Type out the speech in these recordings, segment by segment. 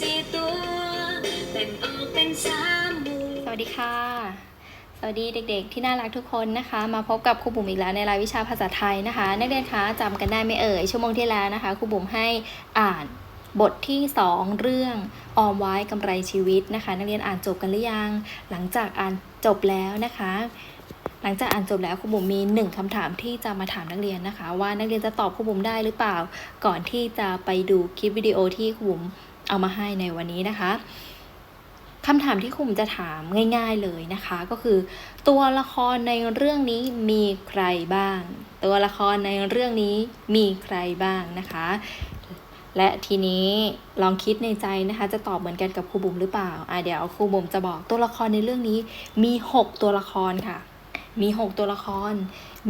สี่ตัวแบ่งออกเป็นสามหมู่สวัสดีค่ะ สวัสดีเด็กๆ ที่น่ารักทุกคนนะคะ มาพบกับครูบุ๋มอีกแล้วในรายวิชาภาษาไทยนะคะ นักเรียนคะจำกันได้ไหมเอ่ย ชั่วโมงที่แล้วนะคะครูบุ๋มให้อ่านบทที่ 2 เรื่องออมไว้กำไรชีวิตนะคะ นักเรียนอ่านจบกันหรือยัง หลังจากอ่านจบแล้วนะคะ หลังจากอ่านจบแล้วครูบุ๋มมีหนึ่งคำถามที่จะมาถามนักเรียนนะคะ ว่านักเรียนจะตอบครูบุ๋มได้หรือเปล่า ก่อนที่จะไปดูคลิปวิดีโอที่ครูบุ๋ม เอามาให้ในวันนี้นะคะคำถามที่คุมจะถามง่าย ๆเลยนะคะ ก็คือ ตัวละครในเรื่องนี้มีใครบ้าง ตัวละครในเรื่องนี้มีใครบ้างนะคะ และทีนี้ลองคิดในใจนะคะ จะตอบเหมือนกันกับครูบุ๋มหรือเปล่าอะเดี๋ยวครูบุ๋มจะบอกตัวละครในเรื่องนี้ มี 6 ตัวละครค่ะ มี 6 ตัวละคร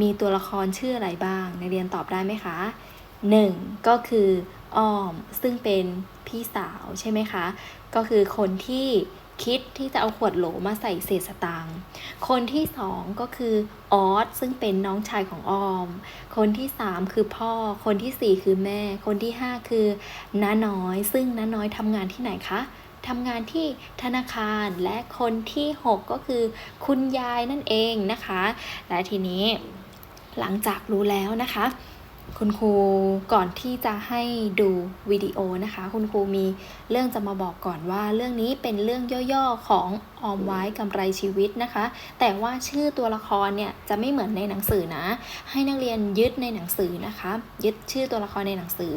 มีตัวละครชื่ออะไรบ้าง ในเรียนตอบได้ไหมคะ 1. ก็คืออ้อมซึ่งเป็น พี่สาวใช่ไหมคะ ก็คือคนที่คิดที่จะเอาขวดโหลมาใส่เศษสตางค์คนที่สองก็คือออสซึ่งเป็นน้องชายของออม คนที่สามคือพ่อ คนที่สี่คือแม่ คนที่ห้าคือน้าน้อย ซึ่งน้าน้อยทำงานที่ไหนคะทำงานที่ธนาคารและคนที่หกก็คือ คุณยายนั่นเองนะคะ และทีนี้หลังจากรู้แล้วนะคะ คุณครูก่อนที่จะให้ดูวิดีโอนะคะ คุณครูมีเรื่องจะมาบอกก่อนว่า เรื่องนี้เป็นเรื่องย่อๆของออมไว้กำไรชีวิตนะคะ แต่ว่าชื่อตัวละครเนี่ยจะไม่เหมือนในหนังสือนะ ให้นักเรียนยึดในหนังสือนะคะ ยึดชื่อตัวละครในหนังสือ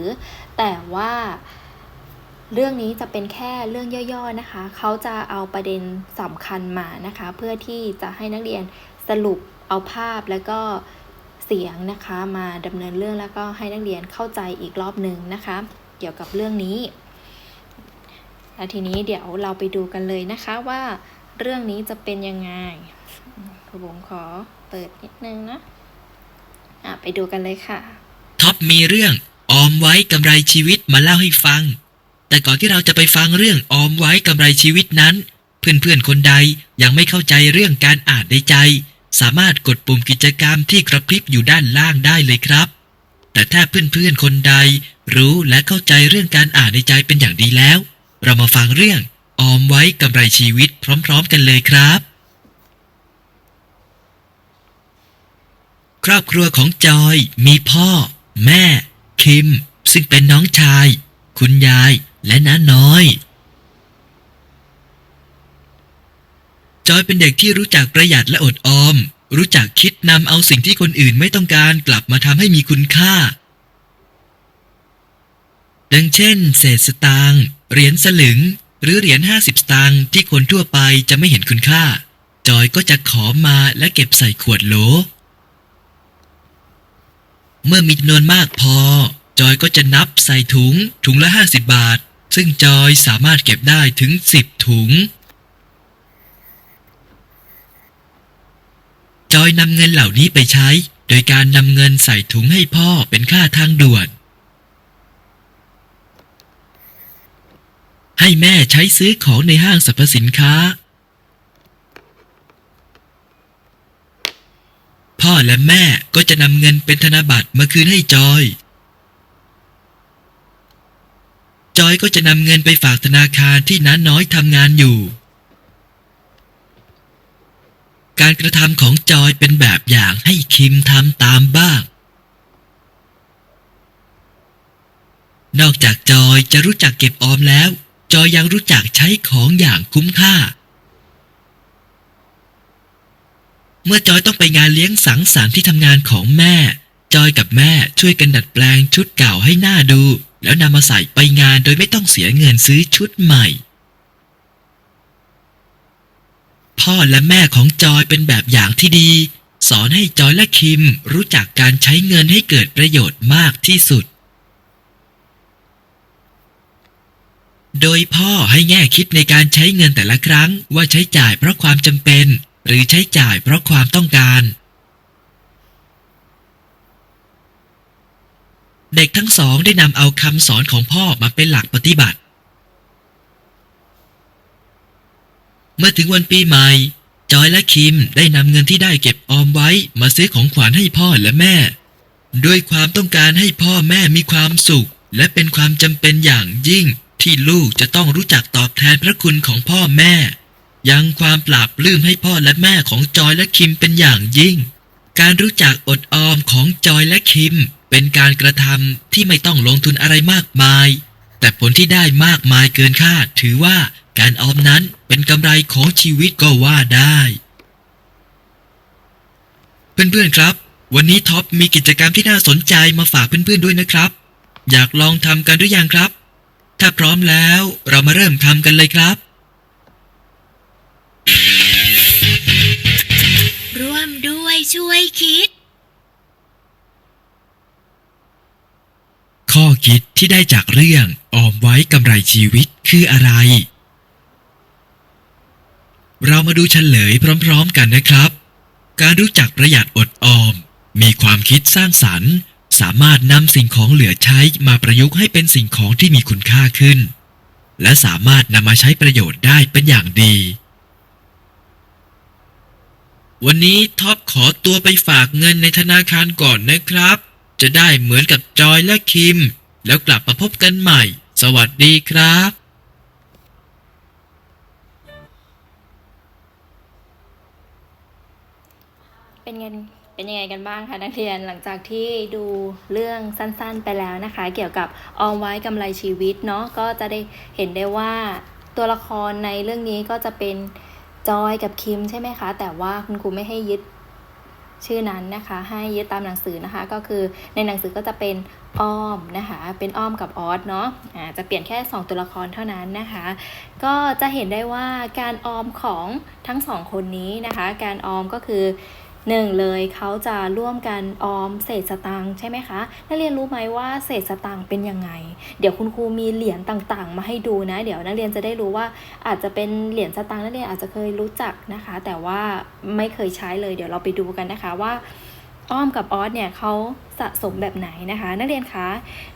แต่ว่าเรื่องนี้จะเป็นแค่เรื่องย่อๆนะคะ เขาจะเอาประเด็นสำคัญมานะคะ เพื่อที่จะให้นักเรียนสรุปเอาภาพแล้วก็ เสียงนะคะ มาดำเนินเรื่องแล้วก็ให้นักเรียนเข้าใจอีกรอบหนึ่งนะคะ เกี่ยวกับเรื่องนี้แล้วทีนี้เดี๋ยวเราไปดูกันเลยนะคะว่าเรื่องนี้จะเป็นยังไงครูบุ๋มขอเปิดนิดนึงนะอะไปดูกันเลยค่ะท็อปมีเรื่องออมไว้กำไรชีวิตมาเล่าให้ฟัง แต่ก่อนที่เราจะไปฟังเรื่องออมไว้กำไรชีวิตนั้น เพื่อนๆคนใดยังไม่เข้าใจเรื่องการอ่านในใจ สามารถกดปุ่มกิจกรรมที่กระพริบอยู่ด้านล่างได้เลยครับ แต่ถ้าเพื่อนๆคนใด รู้และเข้าใจเรื่องการอ่านในใจเป็นอย่างดีแล้ว เรามาฟังเรื่องออมไว้กำไรชีวิตพร้อมๆ กันเลยครับ ครอบครัวของจอย มีพ่อ แม่ คิม ซึ่งเป็นน้องชาย คุณยายและน้าน้อย จอยเป็นเด็กที่รู้จักประหยัดและอดออม รู้จักคิดนำเอาสิ่งที่คนอื่นไม่ต้องการกลับมาทำให้มีคุณค่า ดังเช่น เศษสตางค์เหรียญสลึง หรือเหรียญ50สตางค์ที่คนทั่วไปจะไม่เห็นคุณค่า จอยก็จะขอมาและเก็บใส่ขวดโหล เมื่อมีจำนวนมากพอ จอยก็จะนับใส่ถุงถุงละ50บาท ซึ่งจอยสามารถเก็บได้ถึง10ถุง จอยนำเงินเหล่านี้ไปใช้ โดยการนำเงินใส่ถุงให้พ่อเป็นค่าทางด่วน ให้แม่ใช้ซื้อของในห้างสรรพสินค้า พ่อและแม่ก็จะนำเงินเป็นธนบัตรมาคืนให้จอย จอยก็จะนำเงินไปฝากธนาคารที่น้าน้อยทำงานอยู่ การกระทำของจอยเป็นแบบอย่างให้คิมทำตามบ้าง นอกจากจอยจะรู้จักเก็บออมแล้ว จอยยังรู้จักใช้ของอย่างคุ้มค่า เมื่อจอยต้องไปงานเลี้ยงสังสรรค์ที่ทำงานของแม่ จอยกับแม่ช่วยกันดัดแปลงชุดเก่าให้หน่าดู แล้วนำมาใส่ไปงานโดยไม่ต้องเสียเงินซื้อชุดใหม่ พ่อและแม่ของจอยเป็นแบบอย่างที่ดี สอนให้จอยและคิมรู้จักการใช้เงินให้เกิดประโยชน์มากที่สุด โดยพ่อให้แง่คิดในการใช้เงินแต่ละครั้งว่าใช้จ่ายเพราะความจำเป็น หรือใช้จ่ายเพราะความต้องการ เด็กทั้งสองได้นำเอาคำสอนของพ่อมาเป็นหลักปฏิบัติ เมื่อถึงวันปีใหม่ จอยและคิมได้นำเงินที่ได้เก็บออมไว้มาซื้อของขวัญให้พ่อและแม่ ด้วยความต้องการให้พ่อแม่มีความสุข และเป็นความจำเป็นอย่างยิ่งที่ลูกจะต้องรู้จักตอบแทนพระคุณของพ่อแม่ ยังความปราบปลื้มให้พ่อและแม่ของจอยและคิมเป็นอย่างยิ่ง การรู้จักอดออมของจอยและคิม เป็นการกระทำที่ไม่ต้องลงทุนอะไรมากมาย แต่ผลที่ได้มากมายเกินคาดถือว่า การออมนั้นเป็นกำไรของชีวิตก็ว่าได้ เพื่อนๆครับ วันนี้ท็อปมีกิจกรรมที่น่าสนใจมาฝากเพื่อนๆด้วยนะครับ อยากลองทำกันหรือยังครับ ถ้าพร้อมแล้วเรามาเริ่มทำกันเลยครับ ร่วมด้วยช่วยคิด ข้อคิดที่ได้จากเรื่องออมไว้กำไรชีวิตคืออะไร เรามาดูเฉลยพร้อมๆกันนะครับ การรู้จักประหยัดอดออม มีความคิดสร้างสรรค์ สามารถนำสิ่งของเหลือใช้มาประยุกต์ให้เป็นสิ่งของที่มีคุณค่าขึ้น และสามารถนำมาใช้ประโยชน์ได้เป็นอย่างดี วันนี้ท็อปขอตัวไปฝากเงินในธนาคารก่อนนะครับ จะได้เหมือนกับจอยและคิม แล้วกลับมาพบกันใหม่ สวัสดีครับ เป็นไงเป็นยังไงกันบ้างคะนักเรียนหลังจากที่ดูเรื่องสั้นๆไปแล้วนะคะ เกี่ยวกับออมไว้กำไรชีวิตเนาะก็จะได้เห็นได้ว่าตัวละครในเรื่องนี้ก็จะเป็นจอยกับคิมใช่ไหมคะ แต่ว่าคุณครูไม่ให้ยึดชื่อนั้นนะคะ ให้ยึดตามหนังสือนะคะ ก็คือในหนังสือก็จะเป็นอ้อมนะคะ เป็นอ้อมกับออสเนาะอ่าจะเปลี่ยนแค่ 2 ตัวละครเท่านั้นนะคะ ก็จะเห็นได้ว่าการออมของทั้งสองคนนี้นะคะ การออมก็คือ หนึ่งเลยเขาจะร่วมกันออมเศษสตังค์ใช่ไหมคะนักเรียนรู้ไหมว่าเศษสตังค์เป็นยังไง เดี๋ยวคุณครูมีเหรียญต่างๆ มาให้ดูนะ เดี๋ยวนักเรียนจะได้รู้ว่าอาจจะเป็นเหรียญสตังค์นักเรียนอาจจะเคยรู้จักนะคะ แต่ว่าไม่เคยใช้เลยเดี๋ยวเราไปดูกันนะคะว่าอ้อมกับออสเนี่ยเขาสะสมแบบไหนนะคะ นักเรียนคะ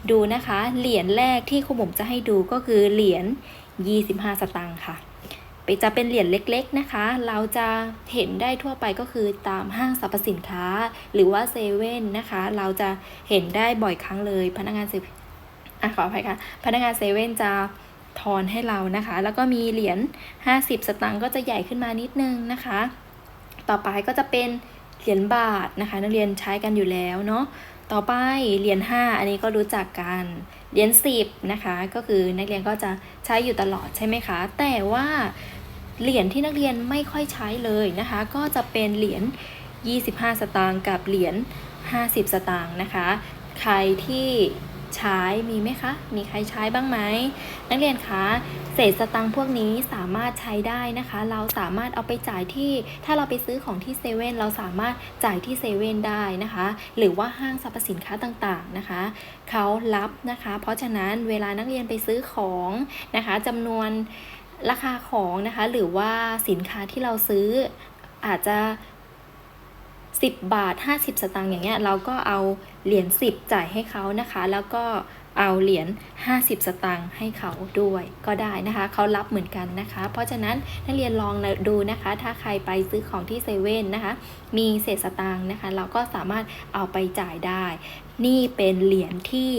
ดูนะคะเหรียญแรกที่ครูบุ๋มจะให้ดูก็คือเหรียญ25 สตางค์ค่ะ ไปจะเป็นเหรียญเล็กๆนะคะ เราจะเห็นได้ทั่วไปก็คือตามห้างสรรพสินค้า หรือว่าเซเว่นนะคะ เราจะเห็นได้บ่อยครั้งเลย พนักงานเซเว่นอะขออภัยค่ะ พนักงานเซเว่นจะทอนให้เรานะคะ แล้วก็มีเหรียญ 50 สตางค์ก็จะใหญ่ขึ้นมานิดนึงนะคะ ต่อไปก็จะเป็นเหรียญบาทนะคะ นักเรียนใช้กันอยู่แล้วเนาะ ต่อไปเหรียญ5อันนี้ก็รู้จักกันเหรียญ10นะคะก็คือนักเรียนก็จะใช้อยู่ตลอดใช่ไหมคะ แต่ว่าเหรียญที่นักเรียนไม่ค่อยใช้เลยนะคะ ก็จะเป็นเหรียญ25 สตางค์กับเหรียญ50 สตางค์นะคะ ใครที่ ใช้มีไหมคะ มีใครใช้บ้างไหม นักเรียนคะเศษสตังค์พวกนี้สามารถใช้ได้นะคะ เราสามารถเอาไปจ่ายที่ ถ้าเราไปซื้อของที่เซเว่นเราสามารถจ่ายที่เซเว่นได้นะคะ หรือว่าห้างสรรพสินค้าต่างๆนะคะ เขารับนะคะ เพราะฉะนั้นเวลานักเรียนไปซื้อของนะคะจำนวนราคาของนะคะ หรือว่าสินค้าที่เราซื้ออาจจะ 10 บาท 50 สตางค์อย่างเงี้ยเราก็เอาเหรียญ10 จ่ายให้เขานะคะ แล้วก็เอาเหรียญ 50 สตางค์ให้เขาด้วยก็ได้นะคะเขารับเหมือนกันนะคะ เพราะฉะนั้นนักเรียนลองดูนะคะ ถ้าใครไปซื้อของที่เซเว่นนะคะ มีเศษสตางค์นะคะ เราก็สามารถเอาไปจ่ายได้ นี่เป็นเหรียญที่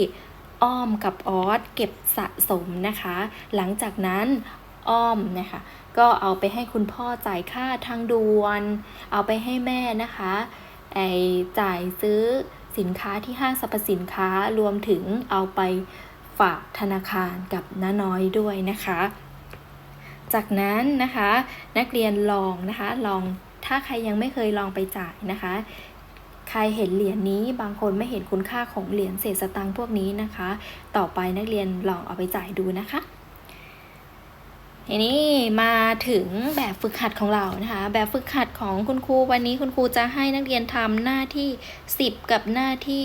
อ้อมกับออสเก็บสะสมนะคะ หลังจากนั้น อ้อมนะคะก็เอาไปให้คุณพ่อจ่ายค่าทางด่วน เอาไปให้แม่นะคะไอจ่ายซื้อสินค้าที่ห้างสรรพสินค้ารวมถึงเอาไปฝากธนาคารกับน้าน้อยด้วยนะคะ จากนั้นนะคะนักเรียนลองนะคะลองถ้าใครยังไม่เคยลองไปจ่ายนะคะ ใครเห็นเหรียญนี้บางคนไม่เห็นคุณค่าของเหรียญเศษสตังค์พวกนี้นะคะ ต่อไปนักเรียนลองเอาไปจ่ายดูนะคะ ทีนี้มาถึงแบบฝึกหัดของเรานะคะ แบบฝึกหัดของคุณครูวันนี้คุณครูจะให้นักเรียนทำหน้าที่ 10 กับหน้าที่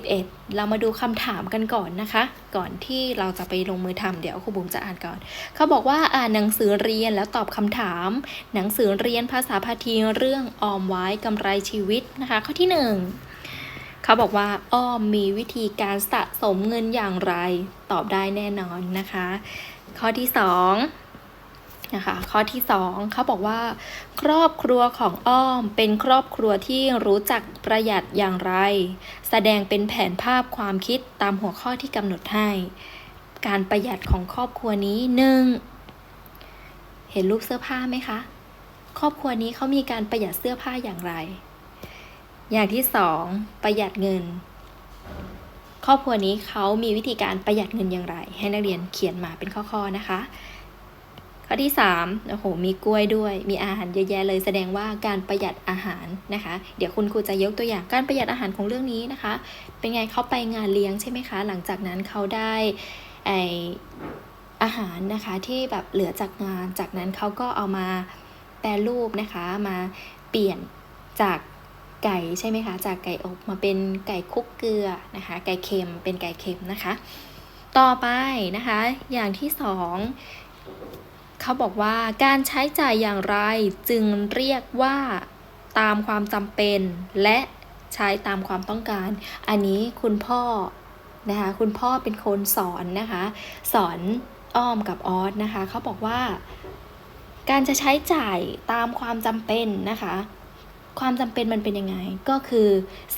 11 เรามาดูคำถามกันก่อนนะคะ ก่อนที่เราจะไปลงมือทำเดี๋ยวครูบุ๋มจะอ่านก่อน เขาบอกว่าอ่านหนังสือเรียนแล้วตอบคำถาม หนังสือเรียนภาษาพาทีเรื่องออมไว้กำไรชีวิตนะคะ ข้อที่ 1 เขาบอกว่าอ้อมมีวิธีการสะสมเงินอย่างไร ตอบได้แน่นอนนะคะ ข้อที่ 2 นะคะ ข้อที่ 2เขาบอกว่า ครอบครัวของอ้อมเป็นครอบครัวที่รู้จักประหยัดอย่างไร แสดงเป็นแผนภาพความคิดตามหัวข้อที่กำหนดให้ การประหยัดของครอบครัวนี้หนึ่งเห็นรูปเสื้อผ้าไหมคะ ครอบครัวนี้เขามีการประหยัดเสื้อผ้าอย่างไร อย่างที่สองประหยัดเงิน ครอบครัวนี้เขามีวิธีการประหยัดเงินอย่างไร ให้นักเรียนเขียนมาเป็นข้อๆนะคะ ข้อที่สามโอ้โห มีกล้วยด้วย มีอาหารเยอะแยะเลย แสดงว่าการประหยัดอาหารนะคะ เดี๋ยวคุณครูจะยกตัวอย่างการประหยัดอาหารของเรื่องนี้นะคะ เป็นไงเขาไปงานเลี้ยงใช่ไหมคะ หลังจากนั้นเขาได้ไออาหารนะคะที่แบบเหลือจากงาน จากนั้นเขาก็เอามาแปรรูปนะคะ มาเปลี่ยนจากไก่ใช่ไหมคะ จากไก่อบมาเป็นไก่คุกเกลือนะคะ ไก่เค็ม เป็นไก่เค็มนะคะ ต่อไปนะคะ อย่างที่สอง เขาบอกว่าการใช้จ่ายอย่างไรจึงเรียกว่าตามความจำเป็น และใช้ตามความต้องการ อันนี้คุณพ่อนะคะคุณพ่อเป็นคนสอนนะคะสอนอ้อมกับออสนะคะเขาบอกว่า การจะใช้จ่ายตามความจำเป็นนะคะความจำเป็นมันเป็นยังไง ก็คือ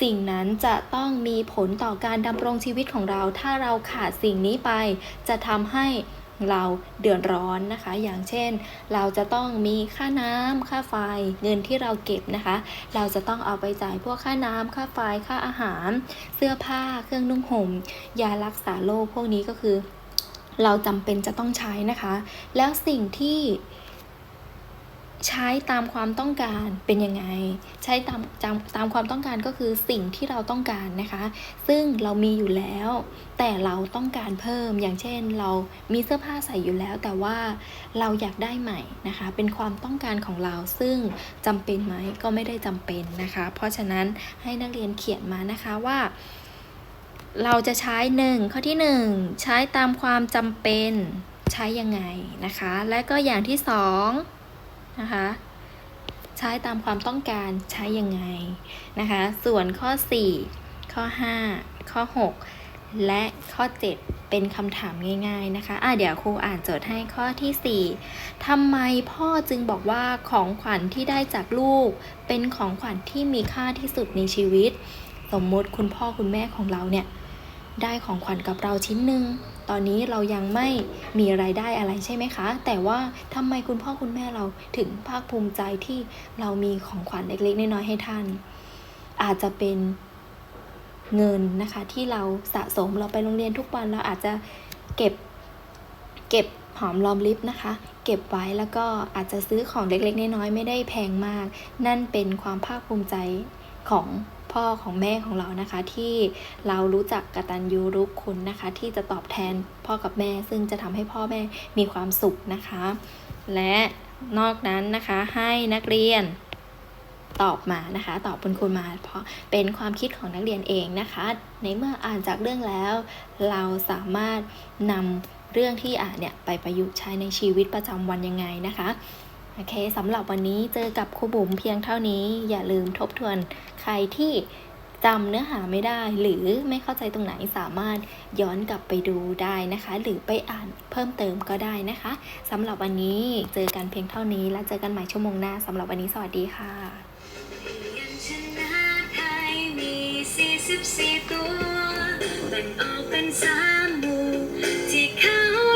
สิ่งนั้นจะต้องมีผลต่อการดำรงชีวิตของเรา ถ้าเราขาดสิ่งนี้ไป จะทำให้ เราเดือดร้อนนะคะ อย่างเช่น เราจะต้องมีค่าน้ำค่าไฟเงินที่เราเก็บนะคะ เราจะต้องเอาไปจ่ายพวกค่าน้ำค่าไฟค่าอาหาร เสื้อผ้าเครื่องนุ่งห่มยารักษาโรคพวกนี้ก็คือ เราจำเป็นจะต้องใช้นะคะ แล้วสิ่งที่ ใช้ตามความต้องการเป็นยังไง ใช้ตามตามตามความต้องการก็คือสิ่งที่เราต้องการนะคะ ซึ่งเรามีอยู่แล้ว แต่เราต้องการเพิ่มอย่างเช่น เรามีเสื้อผ้าใส่อยู่แล้ว แต่ว่าเราอยากได้ใหม่นะคะ เป็นความต้องการของเราซึ่งจำเป็นไหมก็ไม่ได้จำเป็นนะคะ เพราะฉะนั้นให้นักเรียนเขียนมานะคะว่าเราจะใช้หนึ่งข้อที่หนึ่งใช้ตามความจำเป็นใช้ยังไงนะคะ และก็อย่างที่สอง นะคะ ใช้ตามความต้องการใช้ยังไงนะคะ ส่วนข้อ 4 ข้อ 5 ข้อ 6 และข้อ 7 เป็นคำถามง่าย ๆนะคะอะเดี๋ยวครูอ่านโจทย์ให้ข้อที่ 4ทำไมพ่อจึงบอกว่าของขวัญที่ได้จากลูก เป็นของขวัญที่มีค่าที่สุดในชีวิต สมมติคุณพ่อคุณแม่ของเราเนี่ยได้ของขวัญกับเราชิ้นหนึ่ง ตอนนี้เรายังไม่มีรายได้อะไรใช่ไหมคะ แต่ว่าทำไมคุณพ่อคุณแม่เราถึงภาคภูมิใจที่เรามีของขวัญเล็กๆน้อยๆให้ท่าน อาจจะเป็นเงินนะคะที่เราสะสมเราไปโรงเรียนทุกวันเราอาจจะเก็บเก็บหอมรอมริบนะคะ เก็บไว้แล้วก็อาจจะซื้อของเล็กๆน้อยๆไม่ได้แพงมาก นั่นเป็นความภาคภูมิใจของ พ่อของแม่ของเรานะคะ ที่เรารู้จักกตัญญูรู้คุณนะคะ ที่จะตอบแทนพ่อกับแม่ ซึ่งจะทำให้พ่อแม่มีความสุขนะคะ และนอกนั้นนะคะให้นักเรียนตอบมานะคะ ตอบคุณครูมา เพราะเป็นความคิดของนักเรียนเองนะคะ ในเมื่ออ่านจากเรื่องแล้ว เราสามารถนำเรื่องที่อ่านเนี่ยไปประยุกต์ใช้ในชีวิตประจำวันยังไงนะคะ โอเคสำหรับวันนี้เจอกับครูบุ๋มเพียงเท่านี้ อย่าลืมทบทวน ใครที่จำเนื้อหาไม่ได้ หรือไม่เข้าใจตรงไหนสามารถย้อนกลับไปดูได้นะคะ หรือไปอ่านเพิ่มเติมก็ได้นะคะสำหรับวันนี้เจอกันเพียงเท่านี้ แล้วเจอกันใหม่ชั่วโมงหน้าสำหรับวันนี้สวัสดีค่ะ44ตัวแบ่งออกเป็นสามหมู่ที่เขา